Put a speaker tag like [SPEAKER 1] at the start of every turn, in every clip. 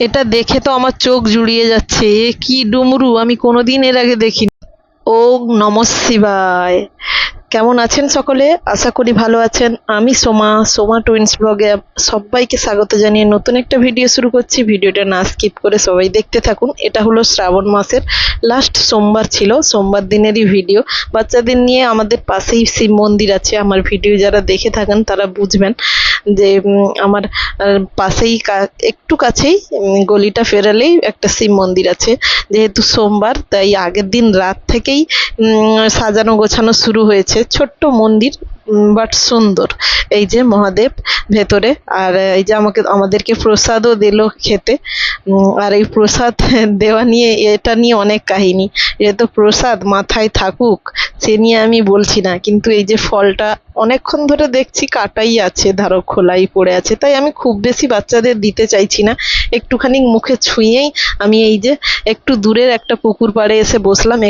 [SPEAKER 1] এটা দেখে তো আমার চোখ জুড়িয়ে যাচ্ছে। এ কি ডুমরু, আমি কোনোদিন এর আগে দেখিনি। ও নম শিবায়। কেমন আছেন সকলে? আশা করি ভালো আছেন। আমি সোমা সোমা টুইন্স ব্লগে সবাইকে স্বাগত জানিয়ে নতুন একটা ভিডিও শুরু করছি। ভিডিওটা না স্কিপ করে সবাই দেখতে থাকুন। এটা হলো শ্রাবণ মাসের লাস্ট সোমবার ছিল, সোমবার দিনেরই ভিডিও। বাচ্চাদের নিয়ে আমাদের পাশেই শিব মন্দির আছে। আমার ভিডিও যারা দেখে থাকেন তারা বুঝবেন। যে আমার পাশেই একটু কাছেই গলিটা ফেরালেই একটা শিব মন্দির আছে। যেহেতু সোমবার, তাই আগের দিন রাত থেকেই সাজানো গোছানো শুরু হয়েছে। ছোট্ট মন্দির বাট সুন্দর। এই যে মহাদেব ভেতরে, আর এই যে আমাকে, আমাদেরকে প্রসাদও দিল খেতে। আর এই প্রসাদ দেওয়া নিয়ে, এটা নিয়ে অনেক কাহিনী। যেহেতু প্রসাদ মাথায় থাকুক, সে নিয়ে আমি বলছি না। কিন্তু এই যে ফলটা, অনেকক্ষণ ধরে দেখছি কাটাই আছে, ধরো খোলাই পড়ে আছে। তাই আমি খুব বেশি বাচ্চাদের দিতে চাইছি না। একটুখানি মুখে ছুঁয়েই আমি এই যে একটু দূরের একটা পুকুর পাড়ে এসে বসলাম।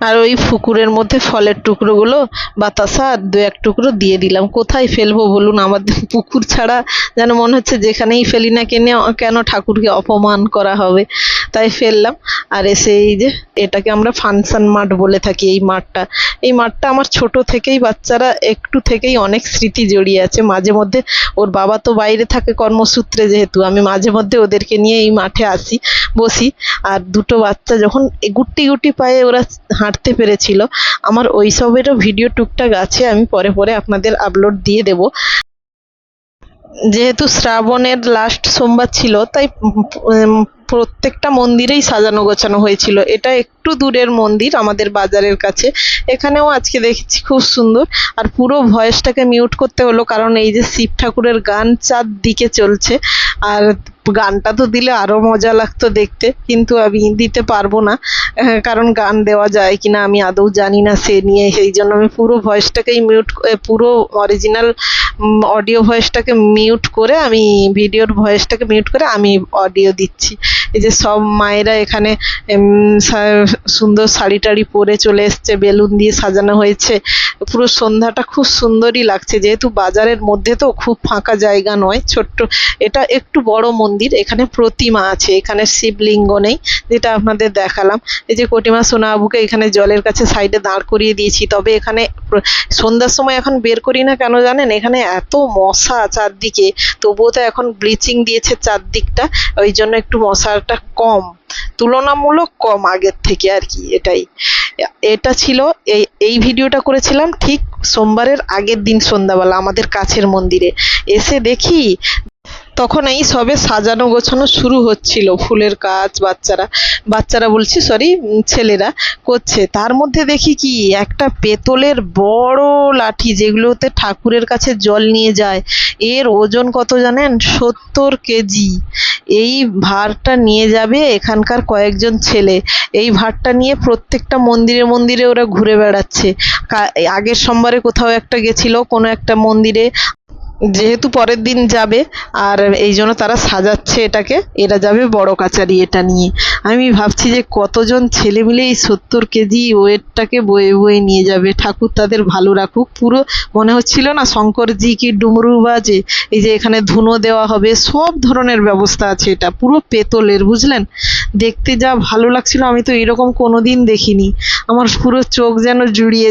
[SPEAKER 1] আর ওই পুকুরের মধ্যে ফলের টুকরোগুলো বাতাসা, আর দু এক টুকরো দিয়ে দিলাম। কোথায় ফেলব বলুন? আমাদের পুকুর ছাড়া যেন মনে হচ্ছে যেখানেই ফেলি না কেন কেন ঠাকুরকে অপমান করা হবে? তাই ফেললাম। আর এসে এই যে এটাকে আমরা ফাংশন মাঠ বলে থাকি এই মাঠটা। এই মাঠটা আমার ছোট থেকেই বাচ্চারা একটু থেকেই অনেক স্মৃতি জড়িয়ে আছে। মাঝে মধ্যে ওর বাবা তো বাইরে থাকে কর্মসূত্রে যেহেতু। আমি মাঝে মধ্যে ওদেরকে নিয়ে এই মাঠে আসি, বসি। আর দুটো বাচ্চা যখন গুটি গুটি পায়ে ওরা হাঁটতে পেরেছিল, আমার ওইসবেরও ভিডিও টুকটাক আছে, আমি পরে পরে আপনাদের আপলোড দিয়ে দেব। যেহেতু শ্রাবণের লাস্ট সোমবার ছিল, তাই প্রত্যেকটা মন্দিরেই সাজানো গোছানো হয়েছিল। এটা একটু দূরের মন্দির আমাদের বাজারের কাছে। এখানেও আজকে দেখেছি খুব সুন্দর। আর পুরো ভয়েসটাকে মিউট করতে হলো, কারণ এই যে শিব ঠাকুরের গান চারদিকে চলছে। আর গানটা তো দিলে আরও মজা লাগতো দেখতে, কিন্তু আমি দিতে পারব না। কারণ গান দেওয়া যায় কিনা আমি আদৌ জানি না সে নিয়ে। সেই জন্য আমি পুরো ভয়েসটাকেই মিউট পুরো অরিজিনাল অডিও ভয়েসটাকে মিউট করে আমি ভিডিওর ভয়েসটাকে মিউট করে আমি অডিও দিচ্ছি। এই যে সব মায়েরা এখানে সুন্দর শাড়ি টাড়ি পরে চলে এসছে, বেলুন দিয়ে সাজানো হয়েছে। পুরো সন্ধ্যাটা খুব সুন্দরই লাগছে, যেহেতু বাজারের মধ্যে তো খুব ফাঁকা জায়গা নয়, ছোট্ট। এটা একটু বড় মন্দির। এখানে প্রতিমা আছে, এখানে শিবলিঙ্গ নেই, যেটা আপনাদের দেখালাম। এই যে কটিমা সোনাবাবুকে এখানে জলের কাছে সাইডে দাঁড় করিয়ে দিয়েছি, তবে এখানে সন্ধ্যার সময় এখন বের করি না কেন জানেন? এখানে এত মশা চারদিকে, তবুও তো এখন ব্লিচিং দিয়েছে চারদিকটা, ওই জন্য একটু মশাটা কম, তুলনামূলক কম আগের থেকে আর কি, এটাই। এটা ছিল এই এই ভিডিওটা করেছিলাম ঠিক সোমবারের আগের দিন সন্ধ্যাবেলা আমাদের কাছের মন্দিরে। এসে দেখি তখন এই সবে সাজানো গোছানো শুরু হচ্ছিল। ফুলের কাজ, বাচ্চারা বাচ্চারা বলছি সরি ছেলেরা করছে। তার মধ্যে দেখি কি, একটা পেতলের বড় লাঠি যেগুলোতে ঠাকুরের কাছে জল নিয়ে যায়। এর ওজন কত জানেন? সত্তর কেজি। এই ভারটা নিয়ে যাবে এখানকার কয়েকজন ছেলে। এই ভারটা নিয়ে প্রত্যেকটা মন্দিরে মন্দিরে ওরা ঘুরে বেড়াচ্ছে। আগের সোমবারে কোথাও একটা গেছিল, কোনো একটা মন্দিরে যেহেতু পরের দিন যাবে, আর এই জন্য তারা সাজাচ্ছে এটাকে। এরা যাবে বড় কাচারি এটা নিয়ে। আমি ভাবছি যে কতজন ছেলে মিলে এই সত্তর কেজি ওয়েটটাকে বয়ে বয়ে নিয়ে যাবে। ঠাকুর তাদের ভালো রাখুক। পুরো মনে হচ্ছিল না শঙ্করজি কি ডুমরু বাজে? এই যে এখানে ধুনো দেওয়া হবে, সব ধরনের ব্যবস্থা আছে এটা। পুরো পেতলের, বুঝলেন? দেখতে যা ভালো লাগছিল, আমি তো এরকম কোনোদিন দেখিনি। আমার পুরো চোখ যেন জুড়িয়ে